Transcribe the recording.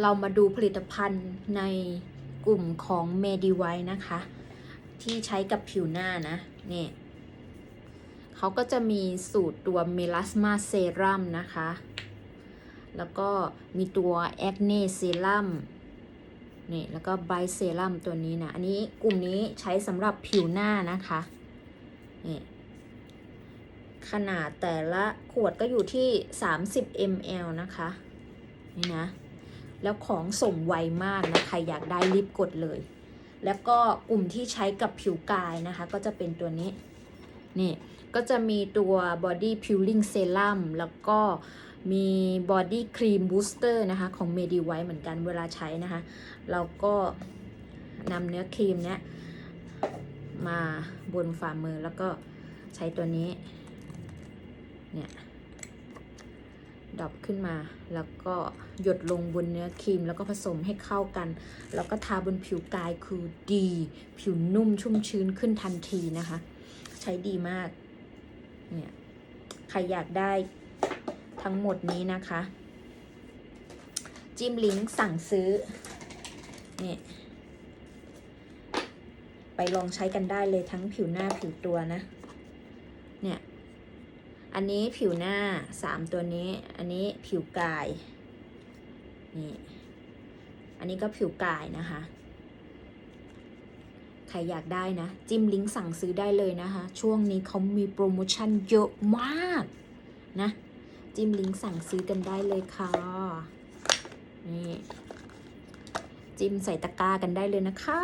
เรามาดูผลิตภัณฑ์ในกลุ่มของ m e d i v i นะคะ ที่ใช้กับผิวหน้านะเนี่ยเขาก็จะมีสูตรตัวเมล a สมาเซรั่มนะคะ แล้วก็มีตัวแอคเนเซรั่มนี่แล้วก็ไบเซรั่มตัวนี้นะ อันนี้กลุ่มนี้ใช้สำหรับผิวหน้านะคะนี่ขนาดแต่ละขวดก็อยู่ที่ 30 ml นะคะ นี่นะ แล้วของส่งไวมากนะใครอยากได้รีบกดเลย แล้วก็กลุ่มที่ใช้กับผิวกายนะคะ ก็จะเป็นตัวนี้ นี่ ก็จะมีตัว Body Peeling Serum แล้วก็มี Body Cream Booster นะคะ ของ Medivite เหมือนกันเวลาใช้นะคะ เราก็นำเนื้อครีมเนี้ยมาบนฝ่ามือแล้วก็ใช้ตัวนี้ เนี่ย ดรอปขึ้นมา แล้วก็หยดลงบนเนื้อครีม แล้วก็ผสมให้เข้ากัน แล้วก็ทาบนผิวกายคือดี ผิวนุ่มชุ่มชื้นขึ้นทันทีนะคะ ใช้ดีมาก เนี่ย ใครอยากได้ทั้งหมดนี้นะคะ จิ้มลิงก์สั่งซื้อ เนี่ย ไปลองใช้กันได้เลยทั้งผิวหน้าผิวตัวนะ เนี่ย อันนี้ผิวหน้าสามตัวนี้ อันนี้ผิวกาย นี่ อันนี้ก็ผิวกายนะคะ ใครอยากได้นะ จิ้มลิงก์สั่งซื้อได้เลยนะคะ ช่วงนี้เขามีโปรโมชั่นเยอะมากนะ จิ้มลิงก์สั่งซื้อกันได้เลยค่ะ นี่ จิ้มใส่ตะกร้ากันได้เลยนะคะ